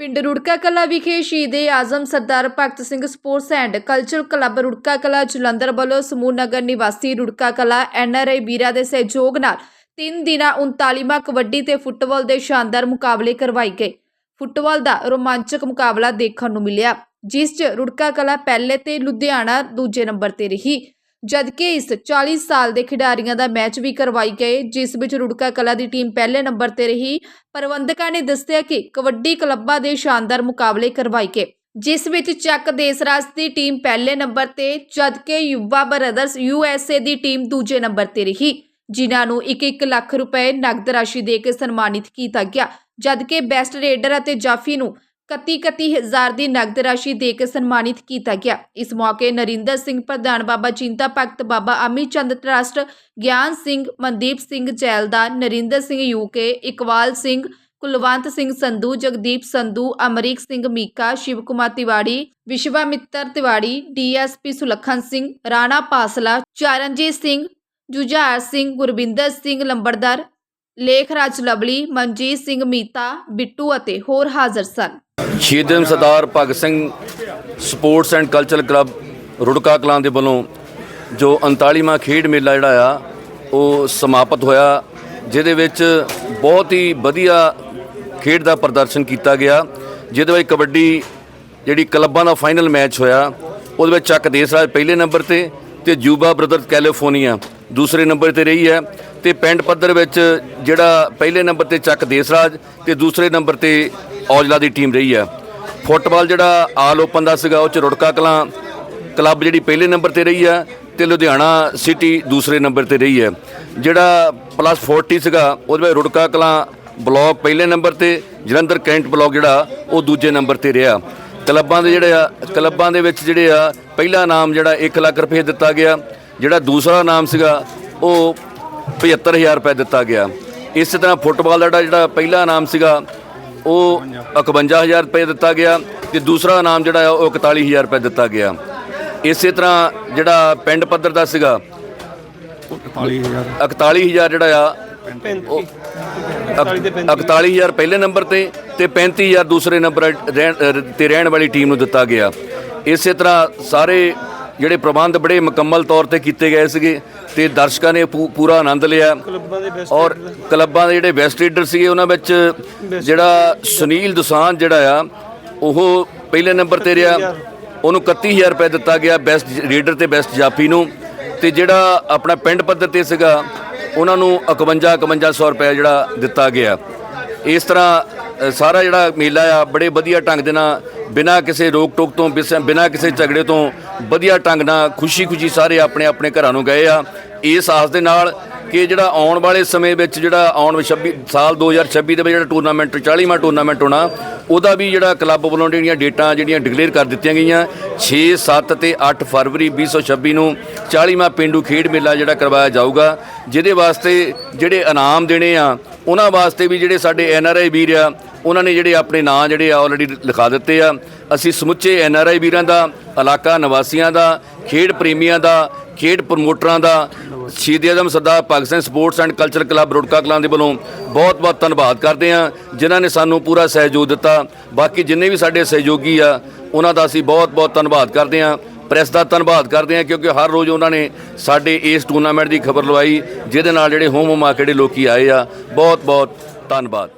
ਪਿੰਡ ਰੁੜਕਾ ਕਲਾ ਵਿਖੇ Shaheed Azam Sardar Bhagat Singh sports and cultural club Rurka Kalan Jalandhar ਵੱਲੋਂ ਸਮੂਹ ਨਗਰ ਨਿਵਾਸੀ ਰੁੜਕਾ ਕਲਾ ਐਨਆਰਆਈ ਵੀਰਾਂ ਦੇ ਸਹਿਯੋਗ ਨਾਲ ਤਿੰਨ ਦਿਨਾਂ 39ਵਾਂ ਕਬੱਡੀ ਤੇ ਫੁੱਟਬਾਲ ਦੇ ਸ਼ਾਨਦਾਰ ਮੁਕਾਬਲੇ ਕਰਵਾਏ ਗਏ। ਫੁੱਟਬਾਲ ਦਾ ਰੋਮਾਂਚਕ ਮੁਕਾਬਲਾ ਦੇਖਣ ਨੂੰ ਮਿਲਿਆ, ਜਿਸ 'ਚ ਰੁੜਕਾ ਕਲਾ ਪਹਿਲੇ ਤੇ ਲੁਧਿਆਣਾ ਦੂਜੇ ਨੰਬਰ ਤੇ ਰਹੀ। ਜਦਕਿ ਇਸ 40 ਸਾਲ ਦੇ ਖਿਡਾਰੀਆਂ ਦਾ ਮੈਚ ਵੀ ਕਰਵਾਈ ਗਏ, ਜਿਸ ਵਿੱਚ ਰੁੜਕਾ ਕਲਾ ਦੀ ਟੀਮ ਪਹਿਲੇ ਨੰਬਰ ਤੇ ਰਹੀ। ਪ੍ਰਬੰਧਕਾਂ ਨੇ ਦੱਸਿਆ ਕਿ ਕਬੱਡੀ ਕਲੱਬਾਂ ਦੇ ਸ਼ਾਨਦਾਰ ਮੁਕਾਬਲੇ ਕਰਵਾਏ ਗਏ, ਜਿਸ ਵਿੱਚ ਚੱਕ ਦੇਸਰਾਜ ਦੀ ਟੀਮ ਪਹਿਲੇ ਨੰਬਰ ਤੇ, ਜਦਕਿ ਯੁਵਾ ਬ੍ਰਦਰਸ ਯੂਐਸਏ ਦੀ ਟੀਮ ਦੂਜੇ ਨੰਬਰ ਤੇ ਰਹੀ, ਜਿਨ੍ਹਾਂ ਨੂੰ 1-1 ਲੱਖ ਰੁਪਏ ਨਗਦ ਰਾਸ਼ੀ ਦੇ ਕੇ ਸਨਮਾਨਿਤ ਕੀਤਾ ਗਿਆ। ਜਦਕਿ ਬੈਸਟ ਰੇਡਰ ਅਤੇ ਜਾਫੀ ਨੂੰ 31 ਹਜ਼ਾਰ ਦੀ ਨਗਦ ਰਾਸ਼ੀ ਦੇ ਕੇ ਸਨਮਾਨਿਤ ਕੀਤਾ ਗਿਆ। ਇਸ ਮੌਕੇ ਨਰਿੰਦਰ ਸਿੰਘ ਪ੍ਰਧਾਨ ਬਾਬਾ ਚਿੰਤਾ ਭਗਤ, ਬਾਬਾ Amit Chand trust, Gian Singh, Mandeep Singh Jaildar Narinder Singh UK Iqbal Singh, Kulwant Singh Sandhu, Jagdeep Sandhu, Amrik Singh Meeka, Shiv Kumar Tiwari Vishwamitra Tiwari DSP Sulakhan Singh, Rana Pasla, Charanjit Singh, Jujhar Singh, Gurbinder Singh Lambardar, Lekhraj Lovely, Manjit Singh Meeta, Bittu ਅਤੇ ਹੋਰ ਹਾਜ਼ਰ ਸਨ। Shaheed Sardar Bhagat Singh sports and cultural club Rurka Kalan ਦੇ ਵੱਲੋਂ ਜੋ 39ਵਾਂ ਖੇਡ ਮੇਲਾ ਜਿਹੜਾ ਆ, ਉਹ ਸਮਾਪਤ ਹੋਇਆ, ਜਿਹਦੇ ਵਿੱਚ ਬਹੁਤ ਹੀ ਵਧੀਆ ਖੇਡ ਦਾ ਪ੍ਰਦਰਸ਼ਨ ਕੀਤਾ ਗਿਆ। ਜਿਹਦੇ ਵਿੱਚ ਕਬੱਡੀ ਜਿਹੜੀ ਕਲੱਬਾਂ ਦਾ ਫਾਈਨਲ ਮੈਚ ਹੋਇਆ, ਉਹਦੇ ਵਿੱਚ ਚੱਕ ਦੇਸਰਾਜ ਪਹਿਲੇ ਨੰਬਰ ਤੇ ਤੇ ਜੂਬਾ ਬ੍ਰਦਰ ਕੈਲੀਫੋਰਨੀਆ ਦੂਸਰੇ ਨੰਬਰ ਤੇ ਰਹੀ ਹੈ ਤੇ ਪਿੰਡ ਪੱਧਰ ਵਿੱਚ ਜਿਹੜਾ ਪਹਿਲੇ ਨੰਬਰ ਤੇ ਚੱਕ ਦੇਸਰਾਜ ਤੇ ਦੂਸਰੇ ਨੰਬਰ ਤੇ ਔਜਲਾ ਦੀ ਟੀਮ ਰਹੀ ਆ ਫੁੱਟਬਾਲ ਜਿਹੜਾ ਆਲ ਓਪਨ ਦਾ ਸੀਗਾ, ਉਹ ਚ ਰੁੜਕਾ ਕਲਾਂ ਕਲੱਬ ਜਿਹੜੀ ਪਹਿਲੇ ਨੰਬਰ ਤੇ ਰਹੀ ਆ ਤੇ ਲੁਧਿਆਣਾ ਸਿਟੀ ਦੂਸਰੇ ਨੰਬਰ ਤੇ ਰਹੀ ਹੈ। ਜਿਹੜਾ ਪਲੱਸ 40 ਸੀਗਾ, ਉਹਦੇ ਵਿੱਚ ਰੁੜਕਾ ਕਲਾਂ ਬਲਾਕ ਪਹਿਲੇ ਨੰਬਰ ਤੇ, ਜਲੰਧਰ ਕੈਂਟ ਬਲਾਕ ਜਿਹੜਾ, ਉਹ ਦੂਜੇ ਨੰਬਰ ਤੇ ਰਿਹਾ। ਕਲੱਬਾਂ ਦੇ ਜਿਹੜੇ ਆ, ਕਲੱਬਾਂ ਦੇ ਵਿੱਚ ਜਿਹੜੇ ਆ, ਪਹਿਲਾ ਨਾਮ ਜਿਹੜਾ 1 ਲੱਖ ਰੁਪਏ ਦਿੱਤਾ ਗਿਆ, ਜਿਹੜਾ ਦੂਸਰਾ ਨਾਮ ਸੀਗਾ, ਉਹ 75000 ਰੁਪਏ ਦਿੱਤਾ ਗਿਆ। ਇਸੇ ਤਰ੍ਹਾਂ ਫੁੱਟਬਾਲ ਦਾ ਜਿਹੜਾ ਪਹਿਲਾ ਨਾਮ ਸੀਗਾ ਉਹ 51000 ਰੁਪਏ ਦਿੱਤਾ ਗਿਆ ਤੇ ਦੂਸਰਾ ਨਾਮ ਜਿਹੜਾ ਆ ਉਹ 41000 ਰੁਪਏ ਦਿੱਤਾ ਗਿਆ। ਇਸੇ ਤਰ੍ਹਾਂ ਜਿਹੜਾ ਪਿੰਡ ਪੱਧਰ ਦਾ ਸੀਗਾ 41000 41000 ਜਿਹੜਾ ਆ ਉਹ 41000 ਪਹਿਲੇ ਨੰਬਰ ਤੇ ਤੇ 35000 ਦੂਸਰੇ ਨੰਬਰ ਰਹਿਣ- ਤੇ ਰਹਿਣ ਵਾਲੀ ਟੀਮ ਨੂੰ ਦਿੱਤਾ ਗਿਆ। ਇਸੇ ਤਰ੍ਹਾਂ ਸਾਰੇ ਜਿਹੜੇ ਪ੍ਰਬੰਧ ਬੜੇ ਮੁਕੰਮਲ ਤੌਰ ਤੇ ਕੀਤੇ ਗਏ ਸੀਗੇ ਤੇ ਦਰਸ਼ਕਾਂ ਨੇ ਪੂਰਾ ਆਨੰਦ ਲਿਆ। ਔਰ ਕਲੱਬਾਂ ਦੇ ਜਿਹੜੇ ਬੈਸਟ ਲੀਡਰ ਸੀਗੇ ਉਹਨਾਂ ਵਿੱਚ ਜਿਹੜਾ ਸੁਨੀਲ ਦੁਸਾਂਝ ਜਿਹੜਾ ਆ ਉਹ ਪਹਿਲੇ ਨੰਬਰ ਤੇ ਰਿਹਾ। ਉਹਨੂੰ 31000 ਰੁਪਏ ਦਿੱਤਾ ਗਿਆ ਬੈਸਟ ਲੀਡਰ ਤੇ ਬੈਸਟ ਜਾਫੀ ਨੂੰ। ਤੇ ਜਿਹੜਾ ਆਪਣਾ ਪਿੰਡ ਪੱਧਰ ਤੇ ਸੀਗਾ ਉਹਨਾਂ ਨੂੰ 51 5100 ਰੁਪਏ ਜਿਹੜਾ ਦਿੱਤਾ ਗਿਆ। ਇਸ ਤਰ੍ਹਾਂ ਸਾਰਾ ਜਿਹੜਾ ਮੇਲਾ ਆ, ਬੜੇ ਵਧੀਆ ਢੰਗ ਦੇ ਨਾਲ, ਬਿਨਾਂ ਕਿਸੇ ਰੋਕ ਟੋਕ ਤੋਂ, ਬਿਸ- ਬਿਨਾਂ ਕਿਸੇ ਝਗੜੇ ਤੋਂ, ਵਧੀਆ ਢੰਗ ਨਾਲ, ਖੁਸ਼ੀ-ਖੁਸ਼ੀ ਸਾਰੇ ਆਪਣੇ ਆਪਣੇ ਘਰਾਂ ਨੂੰ ਗਏ ਆ। ਇਸ ਆਸ ਦੇ ਨਾਲ ਕਿ ਜਿਹੜਾ ਆਉਣ ਵਾਲੇ ਸਮੇਂ ਵਿੱਚ ਜਿਹੜਾ ਆਉਣ 26 ਸਾਲ 2026 ਦੇ ਵਿੱਚ ਜਿਹੜਾ ਟੂਰਨਾਮੈਂਟ 40ਵਾਂ ਟੂਰਨਾਮੈਂਟ ਹੋਣਾ, ਉਹਦਾ ਵੀ ਜਿਹੜਾ ਕਲੱਬ ਵੱਲੋਂ ਜਿਹੜੀਆਂ ਡੇਟਾਂ ਜਿਹੜੀਆਂ ਡਿਕਲੇਅਰ ਕਰ ਦਿੱਤੀਆਂ ਗਈਆਂ 6 7 ਤੇ 8 ਫਰਵਰੀ 2026 ਨੂੰ 40ਵਾਂ ਪਿੰਡੂ ਖੇਡ ਮੇਲਾ ਜਿਹੜਾ ਕਰਵਾਇਆ ਜਾਊਗਾ, ਜਿਹਦੇ ਵਾਸਤੇ ਜਿਹੜੇ ਇਨਾਮ ਦੇਣੇ ਆ, ਉਹਨਾਂ ਵਾਸਤੇ ਵੀ ਜਿਹੜੇ ਸਾਡੇ ਐਨ ਆਰ ਆਈ ਵੀਰ ਆ ਉਹਨਾਂ ਨੇ ਜਿਹੜੇ ਆਪਣੇ ਨਾਂ ਜਿਹੜੇ ਆ ਆਲਰੇਡੀ ਲਿਖਾ ਦਿੱਤੇ ਆ। ਅਸੀਂ ਸਮੁੱਚੇ ਐਨ ਆਰ ਆਈ ਵੀਰਾਂ ਦਾ, ਇਲਾਕਾ ਨਿਵਾਸੀਆਂ ਦਾ, ਖੇਡ ਪ੍ਰੇਮੀਆਂ ਦਾ, ਖੇਡ ਪ੍ਰਮੋਟਰਾਂ ਦਾ, Shaheed Azam Sardar Bhagat Singh sports and culture club Rurka Kalan ਦੇ ਵੱਲੋਂ ਬਹੁਤ ਬਹੁਤ ਧੰਨਵਾਦ ਕਰਦੇ ਹਾਂ, ਜਿਨ੍ਹਾਂ ਨੇ ਸਾਨੂੰ ਪੂਰਾ ਸਹਿਯੋਗ ਦਿੱਤਾ। ਬਾਕੀ ਜਿੰਨੇ ਵੀ ਸਾਡੇ ਸਹਿਯੋਗੀ ਆ, ਉਹਨਾਂ ਦਾ ਅਸੀਂ ਬਹੁਤ ਬਹੁਤ ਧੰਨਵਾਦ ਕਰਦੇ ਹਾਂ। ਪ੍ਰੈਸ ਦਾ ਧੰਨਵਾਦ ਕਰਦੇ ਹਾਂ, ਕਿਉਂਕਿ ਹਰ ਰੋਜ਼ ਉਹਨਾਂ ਨੇ ਸਾਡੇ ਇਸ ਟੂਰਨਾਮੈਂਟ ਦੀ ਖਬਰ ਲਵਾਈ, ਜਿਹਦੇ ਨਾਲ ਜਿਹੜੇ ਹੋਮ ਹੋਮਾ ਕਿਹੜੇ ਲੋਕੀ ਆਏ ਆ, ਬਹੁਤ ਬਹੁਤ ਧੰਨਵਾਦ।